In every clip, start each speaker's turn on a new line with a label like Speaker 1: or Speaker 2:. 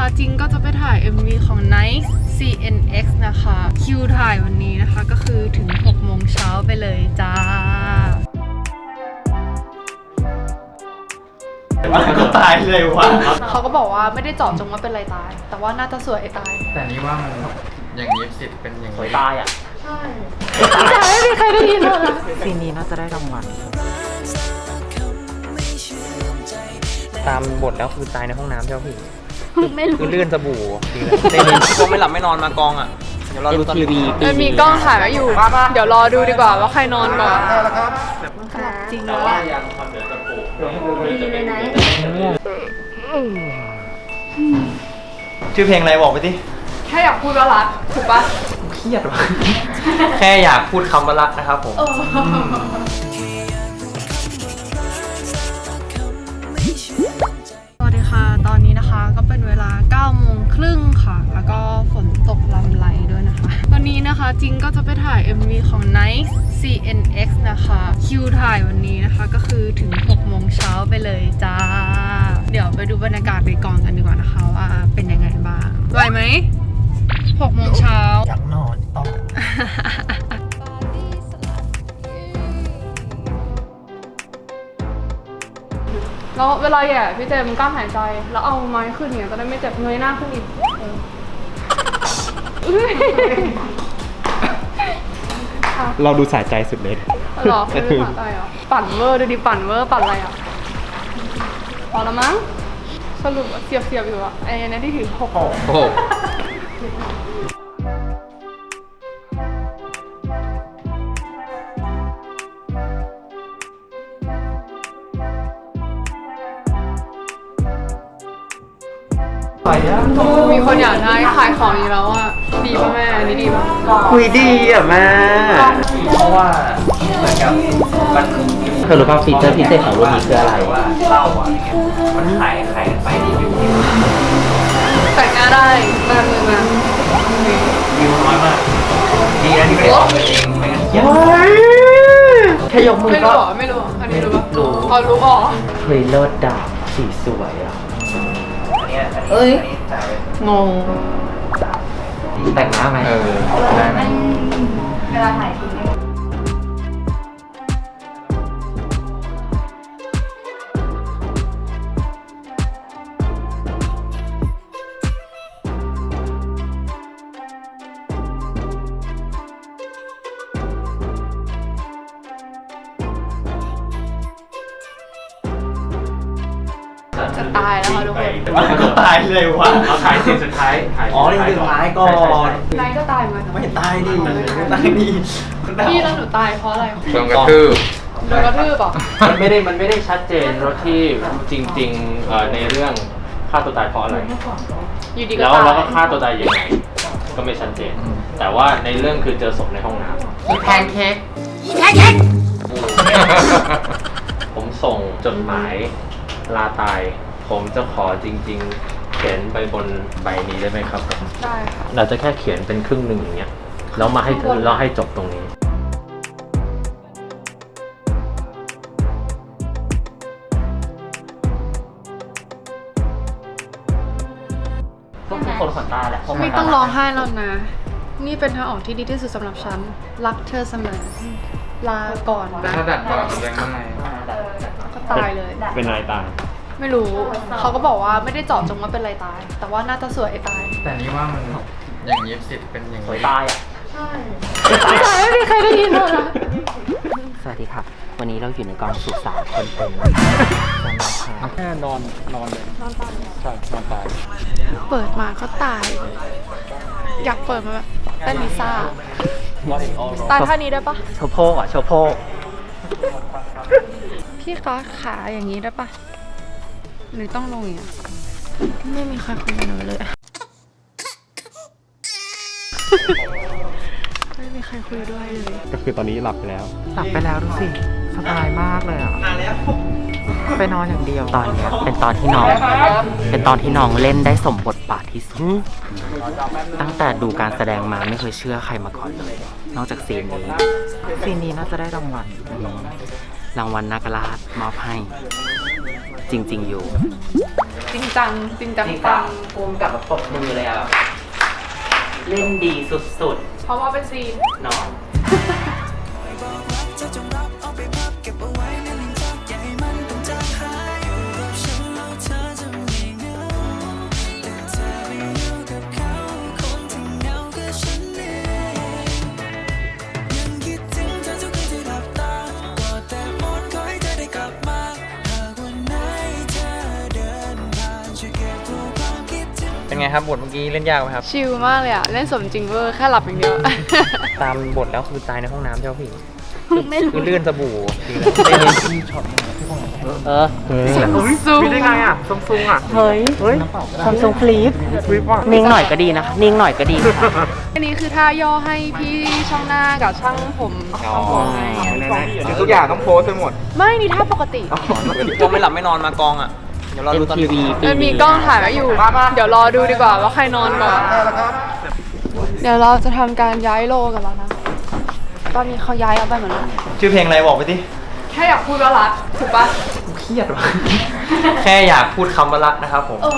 Speaker 1: นะคะจิงก็จะไปถ่าย MV ของ Nice CNX นะคะ คิวถ่ายวันนี้นะคะก็คือถึง 6 โมงเช้าไปเลยจ้า
Speaker 2: ก็ตายเลยวะ
Speaker 1: เขาก็บอกว่าไม่ได้เจาะจงว่าเป็นอะไรตาย แต่ว่าน่าจะสวยตาย
Speaker 3: แต่นี่ว่ามันอย่างนี้สิทธิ์เป็นอย่าง
Speaker 2: สวย
Speaker 3: นี้
Speaker 2: ตายอะ
Speaker 1: แต่ไม่มีใครได้ยินเลยนะ
Speaker 2: ซีนนี้น่าจะได้รางวัลตามบทแล้วคือตายในห้องน้ำใช่ไหมพี่
Speaker 1: ไม่รู้
Speaker 2: คือเลื่อนสบู่จริงๆในนี้ก็ไม่หลับไม่นอนมากองอะ เดี๋ยวเราดูตอนทีวี
Speaker 1: มันมีกล้องถ่ายไว้อยู่ เดี๋ยวรอดูดีกว่าว่าใครนอนก่อน จริงแล้วอะ
Speaker 2: ชื่อเพลงอะไรบอกไปสิ
Speaker 1: แค่อยากพูดว่ารักถูกปะ
Speaker 2: เครียดว่ะ แค่อยากพูดคำว่ารักนะครับผม
Speaker 1: ส ก็เป็นเวลา9โมงครึ่งค่ะ แล้วก็ฝนตกลำไหลด้วยนะคะ วันนี้นะคะจิงก็จะไปถ่าย MV ของ Nice CNX นะคะ คิวถ่ายวันนี้นะคะก็คือถึง6โมงเช้าไปเลยจ้า เดี๋ยวไปดูบรรยากาศในกองกันดีกว่านะคะว่าเป็นยังไงบ้างไหวไหม6โมงเช้า
Speaker 2: อยากนอนต้อ
Speaker 1: แล้วเวลาแย่พี่เจมส์กล้ามหายใจ แล้วเอาไม้ขึ้นเนี่ยจะได้ไม่เจ็บเงยหน้าขึ้นอีกเอออุ๊ย
Speaker 4: เราดูสายใจสุดเลย
Speaker 1: หรอไม่ได้ปั่นอะไรเหรอปั่นเวอร์ดูดิปั่นเวอร์ปั่นอะไรอะพอแล้วมั้งสรุปเสียบเสียบๆอยู่อะไอ้เนี่ยที่ถือหก
Speaker 3: โอ้โห
Speaker 1: มีคนอยากได้ขายของอีกแล้วอะดีป่ะแม่อันนี้ดีป่ะ
Speaker 2: คุยดีอะแม่ เพราะว่าเหมือนกับมัน
Speaker 4: เธอรู้ป่ะฟีเจอร์พิเศษของรุ่นนี้คืออะไร
Speaker 2: ว่าเล่าอะมันขายขายไปดีวิว
Speaker 1: แต่งหน้าได้มามือมา
Speaker 2: วิวน้อยมากดีนะที่ไม่ได้ออกไปเองไม่งั้นเครียดแค่ยกมือ
Speaker 1: ไม่
Speaker 2: ก็
Speaker 1: รู้เหรอไม่รู้เหรออันนี้รู้ป่ะ
Speaker 2: รู้
Speaker 1: อ๋อรู้อ๋อ
Speaker 4: เฮ้ยเลิศดาบสีสวยอะ
Speaker 2: อัน เนี้ยอันนี้
Speaker 1: เอ้ย
Speaker 2: อันนี้จ่ายไป
Speaker 1: งง
Speaker 4: แต่งหน้าไหม
Speaker 3: เออได้ไหม
Speaker 1: จะ วค่ะทุกคน
Speaker 2: ก็ตายเลยวะ
Speaker 3: เราถ่ายซีนสุดท้ายถ่าย
Speaker 2: อ๋อนี่คือท้ายก่อน
Speaker 1: นายก็ตายเหมือนกัน
Speaker 2: ไม่ตายดิไม่ตายดิ
Speaker 1: พี่แล้วหนูตายเพราะอะไร
Speaker 3: โดนกระทืบ
Speaker 1: โดนกระทืบเหรอ
Speaker 5: มันไม่ได้มันไม่ได้ชัดเจนรถที่จริงๆเอ่อในเรื่องฆ่าตัวตายเพราะอะไร
Speaker 1: อยู่ดีก็
Speaker 5: แล้ว
Speaker 1: ตาย
Speaker 5: แล้วก็ฆ่าตัวตายยังไงก็ไม่ชัดเจน แต่ว่าในเรื่องคือเจอศพในห้องน้ำ
Speaker 2: แพนเค้ก
Speaker 5: ผมส่งจดหมายลาตาย ผมจะขอจริง ๆ เขียนไปบนใบนี้ได้ไหมครับผม
Speaker 1: ได้ค่ะ
Speaker 5: เราจะแค่เขียนเป็นครึ่งหนึ่งอย่างเงี้ยแล้วมาให้แล้วให้จบตรงนี้
Speaker 2: ก็คือคนขนตาแหละ
Speaker 1: ไม่ต้องร้องไห้แล้วนะ นี่เป็นทางออกที่ดีที่สุดสำหรับฉัน รักเธอเสมอ ลาก่อนนะ
Speaker 3: ถ้าดัดก่อนยังไง
Speaker 1: ก็ตายเลย
Speaker 4: เป็นอะไรตาย
Speaker 1: ไม่รู้ เขาก็บอกว่าไม่ได้เจาะจงว่าเป็นอะไรตาย แต่ว่าน่าจะสวยตาย
Speaker 3: แต่นี่ว่ามันอย่างนี้สิทธิ์เป็นอย่าง
Speaker 2: สวย
Speaker 3: นี้
Speaker 2: ตายอะ
Speaker 1: แต่ไม่มีใครได้ยินเลยนะ
Speaker 6: สวัสดีค่ะ วันนี้เราอยู่ในกองสุสานคนเป็น
Speaker 4: แค่นอนนอนเลยนอนตายใช่นอนตาย
Speaker 1: เปิดมาก็ตาย อยากเปิดมาแบบเต้นลิซ่าตายท่านี้ได้ปะ
Speaker 6: โชว์โพกอะโชว์โพก
Speaker 1: พี่คะขาอย่างนี้ได้ปะ หรือต้องลงอย่างเงี้ยไม่มีใครคุยกับหนูเลย ไม่มีใครคุยด้วยเลย
Speaker 4: ก็คือตอนนี้หลับไปแล้ว
Speaker 2: หลับไปแล้วดูสิ สบายมากเลยอะไปนอนอย่างเดียว
Speaker 6: ตอนเนี้ยเป็นตอนที่น้อง เป็นตอนที่น้องเล่นได้สมบทบาทที่สุด ตั้งแต่ดูการแสดงมาไม่เคยเชื่อใครมาก่อนเลย นอกจากซีนนี้
Speaker 2: ซีนนี้น่าจะได้รางวัล
Speaker 6: อืมรางวัลนาคราชมอบให้ จริง ๆ อยู่
Speaker 1: จริงจังจริงจัง
Speaker 6: จริง
Speaker 1: ปั
Speaker 6: จั
Speaker 1: ง
Speaker 6: งภูมิกับแบบปรบมือเลยอะ เล่นดีสุด
Speaker 1: เพราะว่าเป็นซีน
Speaker 6: ๆนอ
Speaker 2: น ไงครับบทเมื่อกี้เล่นยากไหมครับ
Speaker 1: ชิลมากเลยอะเล่นสมจริงเวอร์แค่หลับอย่างเดียว
Speaker 2: ตามบทแล้วคือตายในห้องน้ำใช่ไหมพี่
Speaker 1: ไม่รู้
Speaker 2: คือลื่นสบู่จริง
Speaker 6: เออ
Speaker 1: ซูม
Speaker 2: ได้ไงอะซุงซุงอะ
Speaker 6: เฮ้ยซัมซุงฟลิป
Speaker 2: ฟลิปอะ
Speaker 6: นิ่งหน่อยก็ดีนะคะนิ่งหน่อยก็ดีค่ะ
Speaker 1: อันนี้คือท่าย่อให้พี่ช่างหน้ากับช่างผมทำผมให้
Speaker 2: ทุกอย่างต้องโพสไปหมด
Speaker 1: ไม่นี่ท่าปกติ
Speaker 2: กลัวไม่หลับไม่นอนมากองอะ เดี๋ยวเราดูตอน
Speaker 6: MTV ปี
Speaker 1: มันมี
Speaker 6: นี้
Speaker 1: กล้องถ่ายไว้อยู่ เดี๋ยวรอดูดีกว่าว่าใครนอนก่อน เดี๋ยวเราจะทำการย้ายโลกันแล้วนะ ตอนนี้เขาย้ายเอาไปเหมือนกัน
Speaker 2: ชื่อเพลงอะไรบอกไปสิ
Speaker 1: แค่อยากพูดว่ารักถูกปะ
Speaker 2: เครียดว่ะ แค่อยากพูดคำว่ารักนะครับผม
Speaker 1: เออ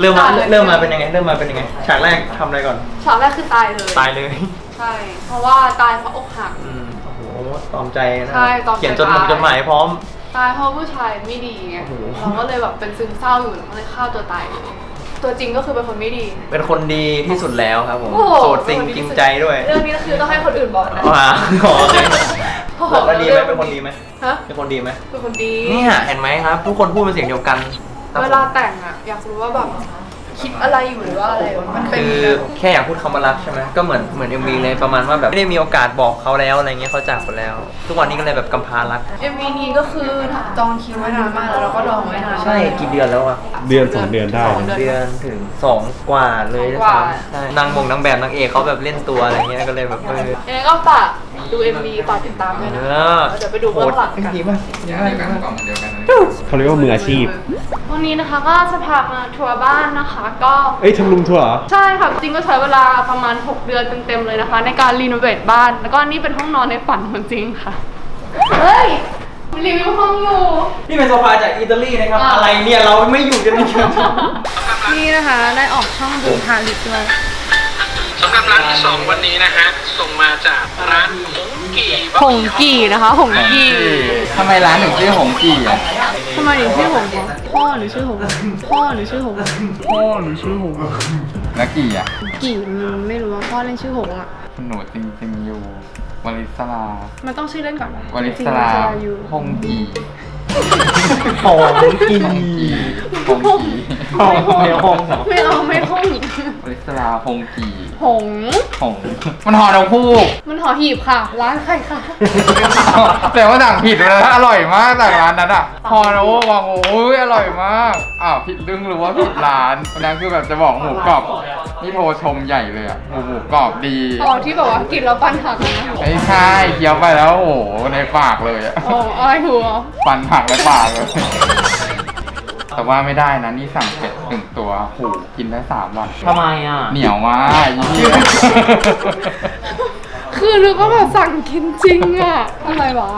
Speaker 2: เริ่มมาเริ่มมาเป็นยังไง เริ่มมาเป็นยังไง ฉากแรกทำอะไรก่อน
Speaker 1: ฉากแรกคือตายเลย
Speaker 2: ตายเลย
Speaker 1: ใช่ เพราะว่าตายเพราะอกหัก
Speaker 2: อืมโอ้โหตอมใจนะ
Speaker 1: ใช่ตอมใจ
Speaker 2: เขียนจดหมาย
Speaker 1: ตาย
Speaker 2: จดหมายพร้อม
Speaker 1: ตายเพราะผู้ชายไม่ดีไง
Speaker 2: โอ้โห
Speaker 1: เราก็เลยแบบเป็นซึมเศร้าอยู่แล้วก็เลยฆ่าตัวตายเลยตัวจริงก็คือเป็นคนไม่ดี
Speaker 2: เป็นคนดีที่สุดแล้วครับผม
Speaker 1: โอ้โห
Speaker 2: โสดจริงจริงใจด้วย
Speaker 1: เรื่องนี้ก็คือต้องให้คนอื่นบอกนะ
Speaker 2: ว้าขอเลย
Speaker 1: โอ้โห
Speaker 2: แล้วดีไหมเป็นคนดีไหม
Speaker 1: ฮะ
Speaker 2: เป็นคนดีไหม
Speaker 1: เป็นคนดี
Speaker 2: เนี่ยเห็นไหมครับ ทุกคนพูดเป็นเสียงเดียวกันครับผม
Speaker 1: เวลาแต่งอะอยากรู้ว่าแบบ คิดอะไรอยู่หรือว่าอะไรมันเป็น
Speaker 2: คือแค่อยากพูดคำว่ารักใช่ไหมก็เหมือนเหมือนเอ็มวีเลยประมาณว่าแบบไม่ได้มีโอกาสบอกเขาแล้วอะไรเงี้ยเขาจากไปแล้ว ทุกวันนี้ก็เลยแบบกำพร้ารัก
Speaker 1: เอ็มวีนี้ก็คือจองคิวไว้นานมากแล้วเราก็ดองไว้นาน
Speaker 2: ใช่กี่เดือนแล้วอะ
Speaker 7: เดือนสองเดือนได้
Speaker 1: สอง
Speaker 7: นะ
Speaker 2: เดือนถึงสองกว่าเลย
Speaker 1: สองกว่า
Speaker 2: ใช่นางมงนางแบบนางเอกเขาแบบเล่นตัวอะไรเงี้ยก็เลยแบบเออ
Speaker 1: ยังไงก็ฝาก ดู MV ฝากติดตามด้วย
Speaker 2: เอ
Speaker 1: นะ
Speaker 2: อ
Speaker 1: เดี๋ยวไปดูเบื้องหลังกัน
Speaker 2: ดีมากดีมากดีมาก
Speaker 3: เดียวกัน
Speaker 7: เขาเรียกว่ามืออาชีพ
Speaker 1: วันนี้นะคะก็จะพามาทัวร์บ้านนะคะ ก็
Speaker 7: เอ้ยทำลุงทัวร์เหรอ
Speaker 1: ใช่ค่ะจริงก็ใช้เวลาประมาณ 6 เดือนเต็มๆเลยนะคะ ในการรีโนเวทบ้าน แล้วก็นี่เป็นห้องนอนในฝันของจริงค่ะ เฮ้ยรีวิวห้องอยู่
Speaker 2: นี่เป็นโซฟาจากอิตาลีนะครับ
Speaker 1: อ่า
Speaker 2: อะไรเนี่ยเราไม่อยู่กันนี่กัน
Speaker 1: นี่นะคะได้ออกช่องบูทาลิปด้วย
Speaker 8: สำหรับร้านที่ 2 วันนี้นะฮะ ส่งมาจากร้านหงกี่บะ
Speaker 1: ห
Speaker 8: ห
Speaker 1: ง
Speaker 8: มี่
Speaker 1: กี่นะคะหงกี่
Speaker 3: ทำไมร้านถึงชื่อหงกี่อะ
Speaker 1: ทำไมถึงชื่อหงคะพ่อหรือชื่อหงพ่อหรือชื่อหง
Speaker 3: แล้วกี่อะ
Speaker 1: กี่มันไม่รู้ว่าพ่อเล่นชื่อหงอะ
Speaker 3: คุณหนูจริงจริงอยู่วลิสลา
Speaker 1: มันต้องชื่อเล่นก่อนปะ
Speaker 3: วลิ
Speaker 1: จริ
Speaker 3: ส
Speaker 1: งๆ
Speaker 3: ลา
Speaker 1: มันจะอยู่
Speaker 3: หงกี่
Speaker 2: หอมกิน
Speaker 3: หงกี่
Speaker 1: ไม่หงไม่เอาไม่หง
Speaker 3: วลิสลาหงกี่
Speaker 1: หง
Speaker 3: หงมันหอเราคู่
Speaker 1: มันหอหีบค่ะ ร้านใครคะ
Speaker 3: แต่ว่าสั่งผิดเลยนะอร่อยมากจากร้านนั้นอะพอนะว่าบอกโอ้ยอร่อยมากอ้าวผิดดึงหรือว่าผิดร้านวันนั้นคือแบบจะบอกหมูกรอบนี่โทรชมใหญ่เลยอะหมูหมูกรอบดี
Speaker 1: อ๋อที่บอกว่ากินแล้วฟันหักอะนะ
Speaker 3: ไม่ใช่เคี้ยวไปแล้วโอ้โหในปากเลยอะ
Speaker 1: อ๋ออะไรหัว
Speaker 3: ฟันหักในปากเลยแต่ว่าไม่ได้นะนี่สั่งเป็ดหนึ่งตัวหูกินได้สามวัน
Speaker 6: ทำไมอะ
Speaker 3: เหนียวมากอีเหี้ย
Speaker 1: คือนึกว่าแบบสั่งกินจริงอะอะไรวะ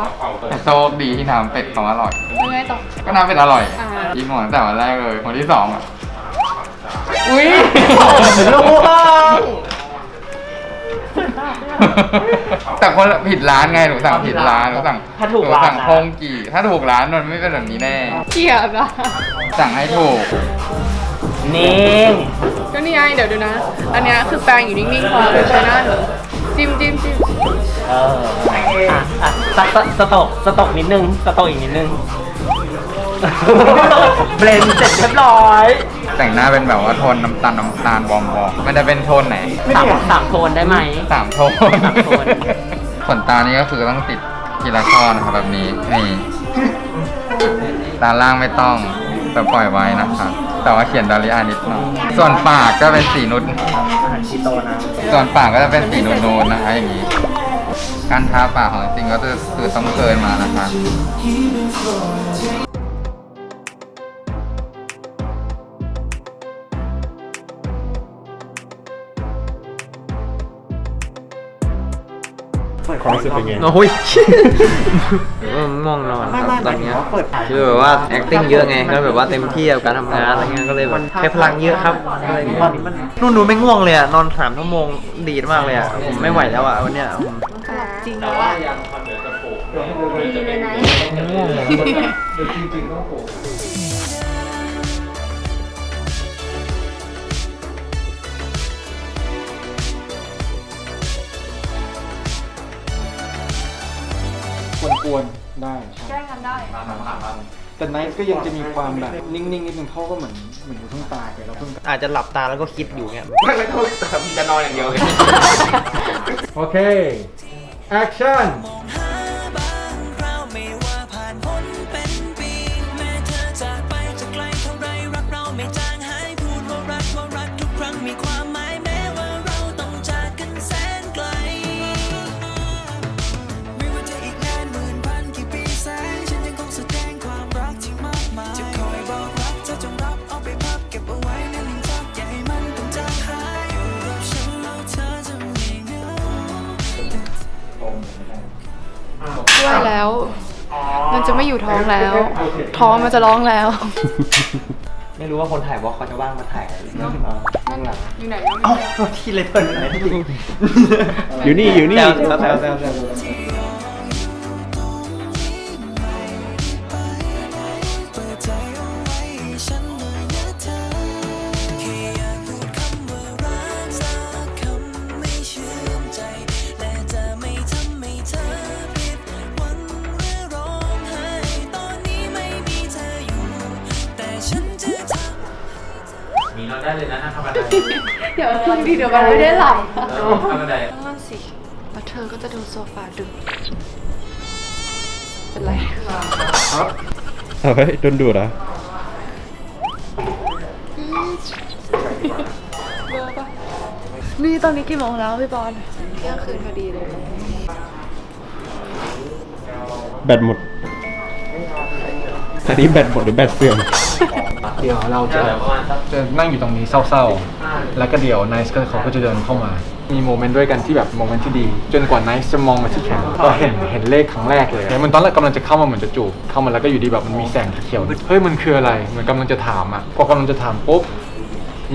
Speaker 3: แต่โชคดีที่น้ำเป็ดเขาอร่อย
Speaker 1: ยังไงต่อ
Speaker 3: ก็น้ำเป็ดอร่อย
Speaker 1: อ่า
Speaker 3: กินหมดตั้งแต่วันแรกเลยวันที่สองอะ
Speaker 1: อุ้ย
Speaker 2: ลูก
Speaker 3: แต่คนละผิดร้านไงหนูสั่งผิดร้านหนูสั่ง
Speaker 6: ถ้าถูก
Speaker 3: หนู
Speaker 6: ร้าน
Speaker 3: สั่ง
Speaker 6: นะ
Speaker 3: พงกี่ ถ้าถูกร้านมันไม่เป็นแบบนี้แน่
Speaker 1: เกลียดอะ
Speaker 3: สั่งให้ถูก
Speaker 6: นิ่ง
Speaker 1: ก็นี่ไงเดี๋ยวดูนะ อันเนี้ยคือแปรงอยู่นิ่งๆพอเลยใช้หน้าหนูจิ้มจิ้มจิ้ม
Speaker 6: เออ อะ อะสตสตกสตกนิดนึงสตกอีกนิดนึง เบลนด์เสร็จเรียบร้อย
Speaker 3: แต่งหน้าเป็นแบบว่าโทนน้ำตาลน้ำตาลวอมวอมมันจะเป็นโทนไหน
Speaker 6: สามสามโทนได้ไหม
Speaker 3: สามโทน
Speaker 6: สามโทน
Speaker 3: ขนตานี่ก็คือต้องติดทีละข้อนะครับแบบนี้นี่ตาล่างไม่ต้องแบบปล่อยไว้นะครับ แต่ว่าเขียนดาริอานิดหน่อยส่วนปากก็เป็นสีนุด
Speaker 6: อาหารชีโตนะ
Speaker 3: ส่วนปากก็จะเป็นสีนูนๆนะคะอย่างนี้ การทาปากของจริงก็คือคือต้องเกินมานะคะ
Speaker 7: ความรู้สึกเป็นไง
Speaker 2: โอ้ยอืมง่วงนอนครับตอนเนี้ยคือแบบว่า acting เยอะไงก็แบบว่าเต็มที่กับการทำงานอะไรเงี้ยก็เลยแบบใช้พลังเยอะครับอะไรเงี้ยนุ่นดูไม่ง่วงเลยอะนอนสามชั่วโมงดีดมากเลยอะผมไม่ไหวแล้วอะวันเนี้ยผม
Speaker 1: จริง
Speaker 5: แต่ว่ายังคอนเสิร์ตจะปลูก
Speaker 2: ง่วงเลย
Speaker 4: กวนๆได้ใช่
Speaker 1: แก้กันได้
Speaker 4: แต่ไนท์ก็ยังจะมีความแบบนิ่งๆนิดนึงเขาก็เหมือนเหมือนเพิ่งตายไปแล้วเพิ่ง
Speaker 2: อาจจะหลับตาแล้วก็คิดอยู่เงี้ย
Speaker 4: โอเค action
Speaker 1: ช่ อยู่ท้องแล้ว ท้องมันจะร้องแล้ว
Speaker 2: ไม่รู้ว่าคนถ่ายวอล์กเขาจะว่างมาถ่ายอะไรเงี้ย
Speaker 1: นั่นอยู่ไหน
Speaker 2: เอ้าที่เลยเพิ่นไหนจริง
Speaker 7: อยู่นี่อยู่นี่
Speaker 2: แซวแซวแซวแซว
Speaker 5: ได้เลยนะนั่งธรรมดา
Speaker 1: เดี๋ยวบางทีเดี๋ยวมันไม่ได้หลับ
Speaker 5: ธรรมดา
Speaker 1: นั่นสิแล้วเธอก็จะดูโซฟาดึกเป็นไร
Speaker 7: เอาไปโดนดูดเหรอะ
Speaker 1: เบอร์ปะนี่ตอนนี้กี่โมงแล้วพี่บอลเที่ยงคืนพอดีเลย
Speaker 7: แบตหมดอันนี้แบตหมดหรือแบตเสื่อม
Speaker 4: เดี๋ยวเราจะจะนั่งอยู่ตรงนี้เศร้าๆ แล้วก็เดี๋ยวไนท์ก็เขาก็จะเดินเข้ามา มีโมเมนต์ด้วยกันที่แบบโมเมนต์ที่ดี จนกว่าไนท์จะมองมาที่แขนก็เห็นเห็นเลขครั้งแรกเลยเหมือนตอนแรกกำลังจะเข้ามาเหมือนจะจูบเข้ามาแล้วก็อยู่ดีแบบมันมีแสงเขียวๆเฮ้ยมันคืออะไรเหมือนกำลังจะถามอะพอกำลังจะถามปุ๊บ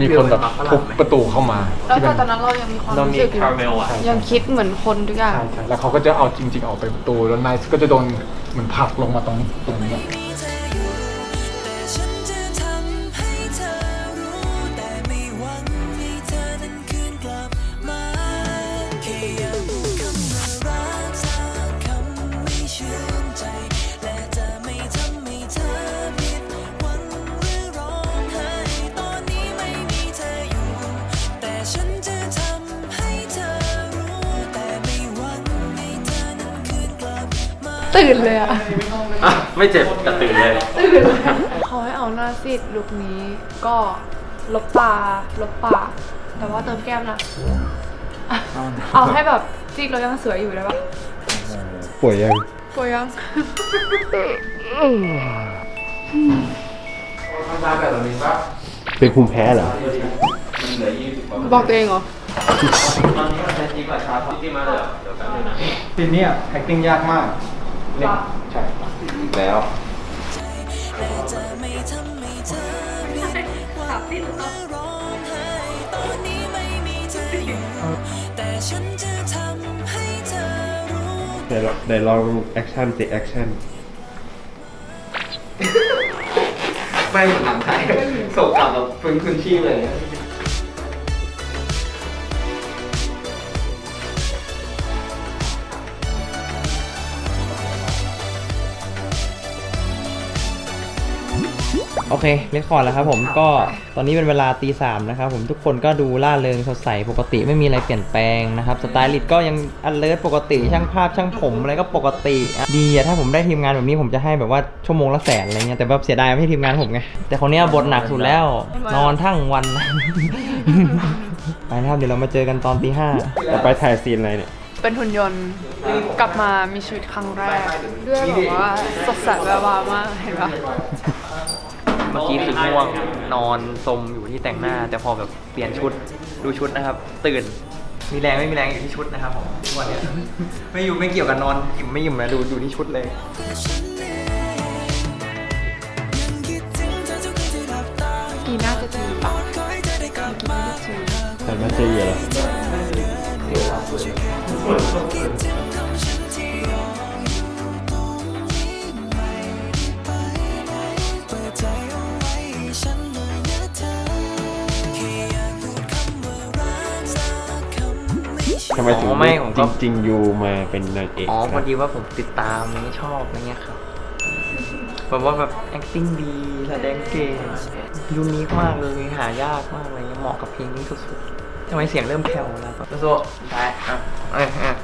Speaker 4: มีคนแบบทุบประตูเข้ามา
Speaker 1: แล้ว
Speaker 4: ที่เป็
Speaker 1: แต่
Speaker 4: น
Speaker 1: ตอนนั้นเรายังมีความ
Speaker 5: เรา
Speaker 1: รู้
Speaker 5: มี
Speaker 1: สึกอยู่
Speaker 5: คาราเมลอะ
Speaker 1: ยังคิดเหมือนคนทุกอย่าง
Speaker 4: ใช่ใช่แล้วเขาก็จะเอาจริง ๆ ออกไปประตูแล้วไนท์ก็จะโดนเหมือนผลักลงมาตรงตรงนี้
Speaker 1: ตื่นเลยอะ
Speaker 5: อะไม่เจ็บแต่ตื่นเลย
Speaker 1: เขาให้เอาหน้าซีดลุกนี้ก็ลบตาลบปากแต่ว่าเติมแก้มนะอะเอาให้แบบซีดเรายังสวยอยู่ได้ปะ
Speaker 7: ป่วยยัง
Speaker 1: สวยยัง
Speaker 7: เป็นภูมิแพ้เหรอ
Speaker 1: บอกตัวเองเหรอ
Speaker 5: ตอนนี้มันจะดีกว่าเช้าจริงๆมาเลยเหรอเดี๋ยวแป๊บนึงนะ
Speaker 4: ซีนเนี้ย acting ยากมาก เล่นใช่
Speaker 2: อีกแล้ว
Speaker 7: เดี๋ยวเดี๋ยวลองแอคชั่นสิแอคชั่น
Speaker 2: ไม่เหมือนหนังไทยส่งกลับแบบฟื้นคืนชีพเลย โอเคเรคคอร์ดแล้วครับผมก็ตอนนี้เป็นเวลาตีสามนะครับผมทุกคนก็ดูล่าเริงสดใสปกติไม่มีอะไรเปลี่ยนแปลงนะครับสไตลิสต์ก็ยังอันเลิศปกติช่างภาพช่างผมอะไรก็ปกติอะดีอะถ้าผมได้ทีมงานแบบนี้ผมจะให้แบบว่าชั่วโมงละแสนอะไรเงี้ยแต่แบบเสียดายไม่ใช่ทีมงานผมไงแต่คนนี้ยบทหนักสุดแล้ว นอนทั้งวัน ไปนะครับเดี๋ยวเรามาเจอกันตอนตีห้า
Speaker 7: ต่อไปถ่ายซีนอะไรเนี่ย
Speaker 1: เป็นหุ่นยนต์กลับมามีชีวิตครั้งแรกด้วยแบบว่าสดใสแวววาวมากเห็นปะ
Speaker 2: เมื่อกี้คือง่วงนอนสมอยู่ที่แต่งหน้า แต่พอแบบเปลี่ยนชุดดูชุดนะครับ ตื่น มีแรงไม่มีแรงอยู่ที่ชุดนะครับผมทุกวันเนี้ยไม่อยู่ไม่เกี่ยวกับนอนอิ่มไม่อิ่มนะดูดูที่ชุดเลย
Speaker 1: กีน่าจะจีบปะกีน่าจะจีบ
Speaker 7: แต่มันจะเยอะทำ ไมถึง
Speaker 2: อ๋อไม่ผมก็
Speaker 7: จริงๆยูมาเป็นนางเอก
Speaker 2: อ๋อ
Speaker 7: ครับ
Speaker 2: พอดีว่าผมติดตามนี้ชอบอะไรเงี้ยครับแบบว่าแบบ acting ดีแสดงเก่งยูนิคมากเลยหายากมากเลยเหมาะกับเพลงนี้สุดๆทำไมเสียงเริ่มแผ่วแล้วครับโซ่ได้ครับเอ้ยเอ้ย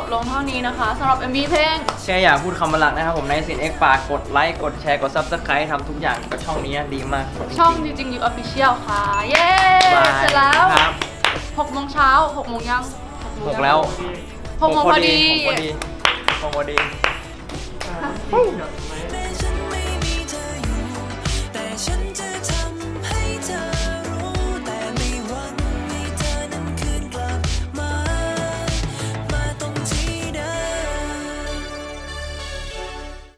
Speaker 1: บลงเท่านี้นะคะสำหรับ MV เพลง
Speaker 2: แค่อยากพูดคำว่ารักนะครับผมในสินเอ็กฝากกดไลค์กดแชร์กด subscribe ทำทุกอย่างกับช่องนี้ดีมาก
Speaker 1: ช่องจริงๆ You Official ค่ะ เย้
Speaker 2: บาย
Speaker 1: เสร็จแล้ว
Speaker 2: ครับ
Speaker 1: 6โมงเช้า6โมงยังโมง
Speaker 2: ห
Speaker 1: ยัง
Speaker 2: กแล้ว
Speaker 1: หกโมงพอดี
Speaker 2: หกพอดีหกพอดี